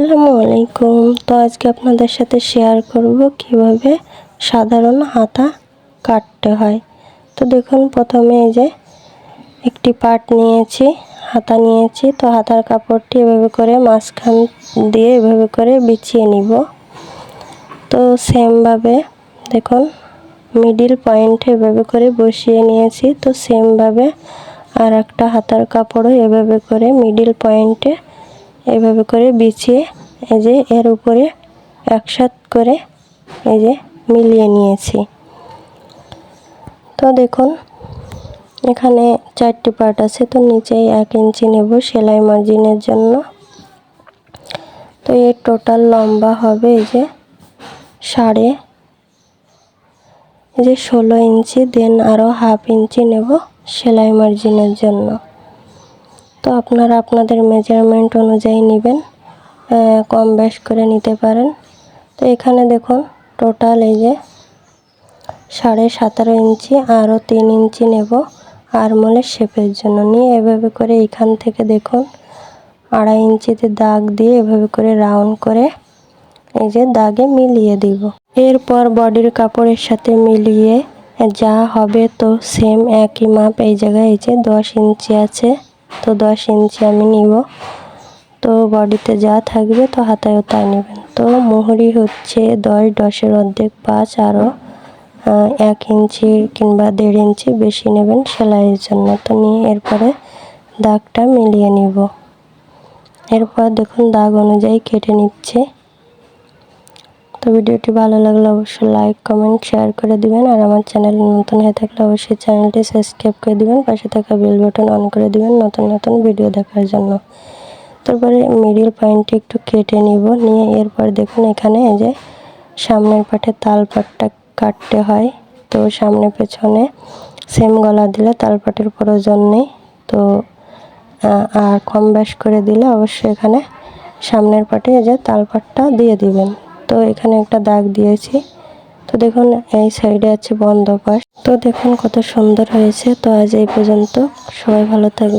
আসসালামু আলাইকুম। তো আজকে আপনাদের সাথে শেয়ার করব কীভাবে সাধারণ হাতা কাটতে হয়। তো দেখুন, প্রথমে এই যে একটি পাট নিয়েছি, হাতা নিয়েছি। তো হাতার কাপড়টি এভাবে করে মাঝখান দিয়ে এভাবে করে বিছিয়ে নিব। তো সেমভাবে দেখুন মিডিল পয়েন্টে এভাবে করে বসিয়ে নিয়েছি। তো সেমভাবে আর একটা হাতার কাপড়ও এভাবে করে মিডিল পয়েন্টে এভাবে করে বিছিয়ে এই যে এর উপরে একসাথ করে এই যে মিলিয়ে নিয়েছি। তো দেখুন, এখানে চারটি পার্ট আছে, তো নিচেই এক ইঞ্চি নেব সেলাই মার্জিনের জন্য। তো এর টোটাল লম্বা হবে এই যে সাড়ে, এই যে ষোলো ইঞ্চি, দেন আরও হাফ ইঞ্চি নেব সেলাই মার্জিনের জন্য। তো আপনারা আপনাদের মেজারমেন্ট অনুযায়ী নেবেন কম বেশ করে নিতে পারেন। তো এখানে দেখুন টোটাল এই যে সাড়ে সতেরো ইঞ্চি, আরও তিন ইঞ্চি নেব আরমোলের শেপের জন্য। নিয়ে এভাবে করে এখান থেকে দেখুন, আড়াই ইঞ্চিতে দাগ দিয়ে এভাবে করে রাউন্ড করে এই যে দাগে মিলিয়ে দিব। এরপর বডির কাপড়ের সাথে মিলিয়ে যা হবে তো সেম একই মাপ, এই জায়গায় এই যে দশ ইঞ্চি আছে। তো দশ ইঞ্চি আমি নিব। তো বডিতে যা থাকবে তো হাতায়ও তাই নেবেন। তো মোহরি হচ্ছে দশ, দশের অর্ধেক পাঁচ আরও এক ইঞ্চি কিংবা দেড় ইঞ্চি বেশি নেবেন সেলাইয়ের জন্য। তো নিয়ে এরপরে দাগটা মিলিয়ে নিব। এরপর দেখুন দাগ অনুযায়ী কেটে নিচ্ছে। তো ভিডিওটি ভালো লাগলে অবশ্যই লাইক কমেন্ট শেয়ার করে দিবেন। আর আমার চ্যানেল নতুন হয়ে থাকলে অবশ্যই চ্যানেলটি সাবস্ক্রাইব করে দিবেন। পাশে থাকা বেল বাটন অন করে দিবেন নতুন নতুন ভিডিও দেখার জন্য। তারপরে মিডিল পয়েন্টটি একটু কেটে নিব। নিয়ে এরপর দেখুন এখানে এই যে সামনের পাটে তাল পাটটা কাটতে হয়। তো সামনে পেছনে সেম গলা দিলে তালপাটের প্রয়োজন নেই। তো আর কম বেশ করে দিলে অবশ্যই এখানে সামনের পাটে যে তালপাটটা দিয়ে দিবেন। তো এখানে একটা দাগ দিয়েছি। তো দেখুন, এই সাইডে আছে বন্ধ পাশ। তো দেখুন কত সুন্দর হয়েছে। তো আজ এই পর্যন্ত সবাই ভালো থাকবে